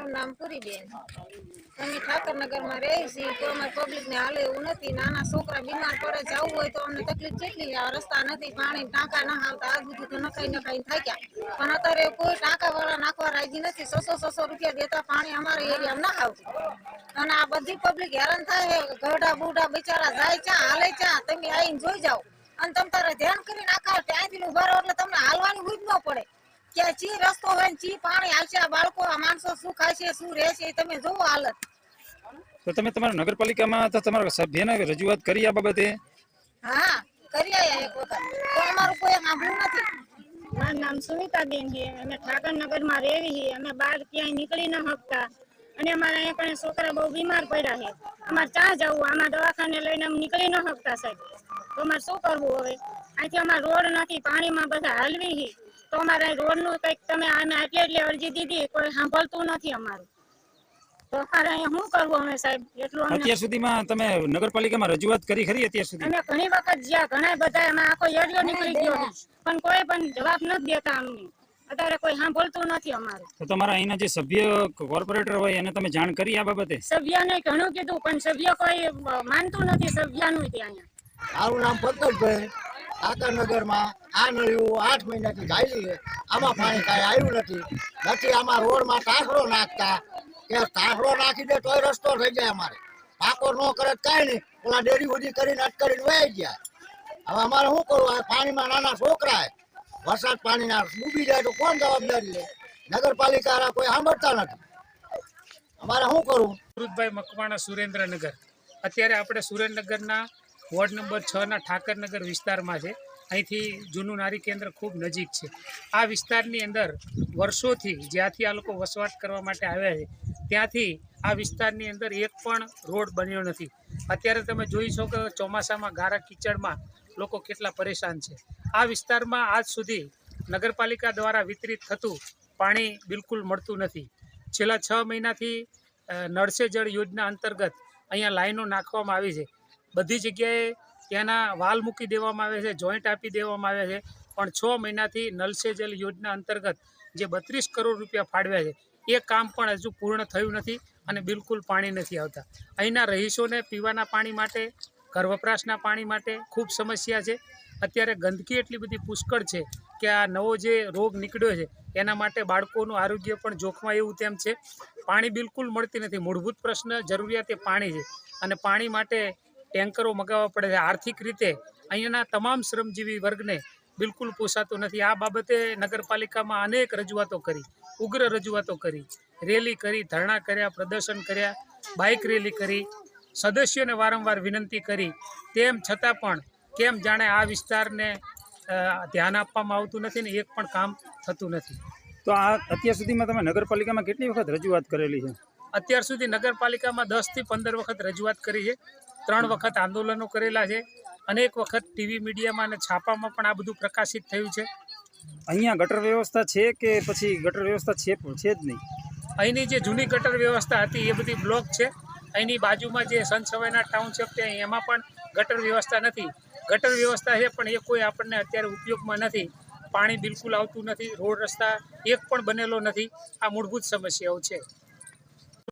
મારું નામ પુરીબેન અમે ઠાકરનગરમાં રહી છીએ, તો અમે પબ્લિકને હાલે એવું નથી. નાના છોકરા બીમાર પડે, જવું હોય તો અમને તકલીફ કેટલી આ રસ્તા નથી, પાણી ટાંકા ના આવતા આ બધું તો નખાઈ નખાઈ થાક્યા પણ અત્યારે કોઈ ટાંકાવાળા નાખવા રાજી નથી. સસો સસો રૂપિયા દેતા પાણી અમારા એરિયામાં ના આવતું. અને આ બધી પબ્લિક હેરાન થાય ગઢા બુઢા બિચારા જાય ચા, હાલે ચા, તમે આવીને જોઈ જાઓ. અને તમે તારે ધ્યાન કરીને આખા ત્યાંથી ઊભા રહો એટલે તમને હાલવાની બુજ ન પડે. કે ચી રસ્તો હોય ને ચી પાણી આવશે આ બાળકો આ માણસો શું ખાશે શું રહેશે એ તમે જોવો હાલત. તો તમે તમારા નગરપાલિકામાં તો તમારા સભ્યને રજૂઆત કરી આ બાબતે? હા કરી આયા એક વખત. તો અમારું કોઈ સાંભળ્યું નથી. મારું નામ સુમિતાબેન છે. અમે ઠાકરનગરમાં રહેવી છીએ. અમે બહાર ક્યાંય નીકળી ન શકતા. અને અમારા અહીંયા પણ છોકરા બહુ બીમાર પડ્યા છે. અમારે ત્યાં જવું આમાં દવાખાને લઈને અમે નીકળી ન શકતા સાહેબ. તો અમારે શું કરવું હવે? અહીંથી અમારે રોડ નથી. પાણીમાં બધા હાલવી છે. તો અમારે રોડનું કંઈક તમે આને આટલી એટલી અરજી દીધી કોઈ સાંભળતું નથી અમારું. તો અમારે અહીંયા શું કરવું અમે સાહેબ? એટલું અત્યાર સુધીમાં તમે નગરપાલિકામાં રજૂઆત કરી ખરી અત્યાર સુધી? અમે ઘણી વખત જ્યાં ઘણા બધા એમાં આખો એરિયો નીકળી ગયો પણ કોઈ પણ જવાબ નથી દેતા અમને. અત્યારે કોઈ સાંભળતું નથી અમારું. તો તમારા અહીંના જે સભ્ય કોર્પોરેટર હોય એને તમે જાણ કરી આ બાબતે? સભ્યને ઘણું કીધું પણ સભ્ય કોઈ માનતું નથી સભ્યનું ત્યાં. મારું નામ પંકજભાઈ ઠાકરનગરમાં આ નળીઓ આઠ મહિનાથી ચાલી છે. આમાં પાણી કાંઈ આવ્યું નથી. નથી, આમાં રોડમાં ટાંકડો નાખતા. કે ટાંકડો નાખી દે તોય રસ્તો થઈ જાય અમારે. પાકો ન કરે કાંઈ નહીં. પેલા ડેરી ઉધી કરીને અટકરીને વહી ગયા. હવે અમારે શું કરવું? આ પાણીમાં નાના છોકરા વરસાદ પાણીના ડૂબી જાય તો કોણ જવાબદારી લે? નગરપાલિકા કોઈ સાંભળતા નથી. અમારે શું કરવું? અમૃતભાઈ મકવાણા સુરેન્દ્રનગર. અત્યારે આપણે સુરેન્દ્રનગરના વોર્ડ નંબર છના ઠાકરનગર વિસ્તારમાં છે. અહીંથી જૂનું નારી કેન્દ્ર ખૂબ નજીક છે. આ વિસ્તારની અંદર વર્ષોથી જ્યાંથી આ લોકો વસવાટ કરવા માટે આવ્યા છે, ત્યાંથી આ વિસ્તારની અંદર એક પણ રોડ બન્યો નથી. અત્યારે તમે જોઈ શકો ચોમાસામાં ગારા કીચડમાં લોકો કેટલા પરેશાન છે. આ વિસ્તારમાં આજ સુધી નગરપાલિકા દ્વારા વિતરિત થતું પાણી બિલકુલ મળતું નથી. છેલ્લા છ મહિનાથી નળસે જળ યોજના અંતર્ગત અહીંયા લાઈનો નાખવામાં આવી છે. બધી જગ્યાએ ત્યાંના વાલ મૂકી દેવામાં આવે છે જોઈન્ટ આપી દેવામાં આવે છે. પણ છ મહિનાથી નલ જલ યોજના અંતર્ગત જે બત્રીસ કરોડ રૂપિયા ફાળવ્યા છે, એ કામ પણ હજુ પૂર્ણ થયું નથી અને બિલકુલ પાણી નથી આવતા. અહીંના રહીશોને પીવાના પાણી માટે ઘર વપરાશના પાણી માટે ખૂબ સમસ્યા છે. અત્યારે ગંદકી એટલી બધી પુષ્કળ છે કે આ નવો જે રોગ નીકળ્યો છે, એના માટે બાળકોનું આરોગ્ય પણ જોખમાં એવું તેમ છે. પાણી બિલકુલ મળતી નથી. મૂળભૂત પ્રશ્ન જરૂરિયાત એ પાણી છે અને પાણી માટે ટેન્કરો મગાવવા પડે છે. આર્થિક રીતે અહીંયાના તમામ શ્રમજીવી વર્ગને બિલકુલ પોસાતું નથી. આ બાબતે નગરપાલિકામાં અનેક રજૂઆતો કરી, ઉગ્ર રજૂઆતો કરી, રેલી કરી, ધરણા કર્યા, પ્રદર્શન કર્યા, બાઇક રેલી કરી, સદસ્યોને વારંવાર વિનંતી કરી. તેમ છતાં પણ કેમ જાણે આ વિસ્તારને ધ્યાન આપવામાં આવતું નથી ને એક પણ કામ થતું નથી. તો આ અત્યાર સુધીમાં તમે નગરપાલિકામાં કેટલી વખત રજૂઆત કરેલી છે? અત્યાર સુધી નગરપાલિકામાં દસથી પંદર વખત રજૂઆત કરી છે. ત્રણ વખત આંદોલનો કરેલા છે અનેક વખત ટીવી મીડિયામાં અને છાપામાં પણ આ બધું પ્રકાશિત થયું છે. અહીંયા ગટર વ્યવસ્થા છે કે પછી ગટર વ્યવસ્થા છે પણ છે જ નહીં? અહીંની જે જૂની ગટર વ્યવસ્થા હતી એ બધી બ્લોક છે. અહીંની બાજુમાં જે સંસવાઈના ટાઉનશીપ છે એમાં પણ ગટર વ્યવસ્થા નથી. ગટર વ્યવસ્થા છે પણ એ કોઈ આપણને અત્યારે ઉપયોગમાં નથી. પાણી બિલકુલ આવતું નથી. રોડ રસ્તા એક પણ બનેલો નથી. આ મૂળભૂત સમસ્યાઓ છે.